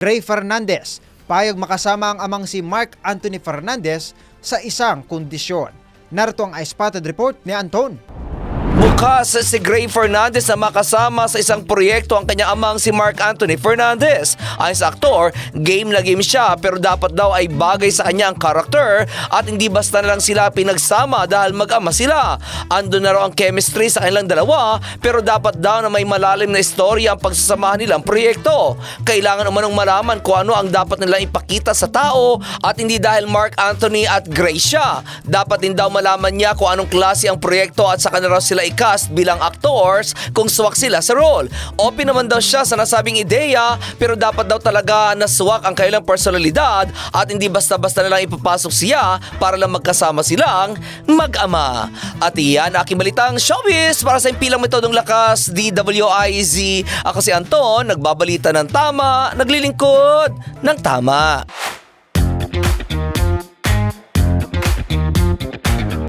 Gray Fernandez, payag makasama ang amang si Mark Anthony Fernandez sa isang kondisyon. Narito ang I-Spotted Report ni Anton. Bukas si Gray Fernandez na makasama sa isang proyekto ang kanyang amang si Mark Anthony Fernandez. Ayon sa aktor, game na game siya pero dapat daw ay bagay sa kanya ang karakter at hindi basta na lang sila pinagsama dahil mag-ama sila. Ando na raw ang chemistry sa kanilang dalawa pero dapat daw na may malalim na istorya ang pagsasamahan nilang proyekto. Kailangan umanong malaman kung ano ang dapat nilang ipakita sa tao at hindi dahil Mark Anthony at Gray siya. Dapat din daw malaman niya kung anong klase ang proyekto at saka na raw sila i-cast bilang actors kung swak sila sa role. Open naman daw siya sa nasabing ideya pero dapat daw talaga naswak ang kailang personalidad at hindi basta-basta na lang ipapasok siya para lang magkasama silang mag-ama. At iyan aking balitang showbiz para sa impilang metodong lakas DWIZ. Ako si Anton, nagbabalita ng tama, naglilingkod ng tama.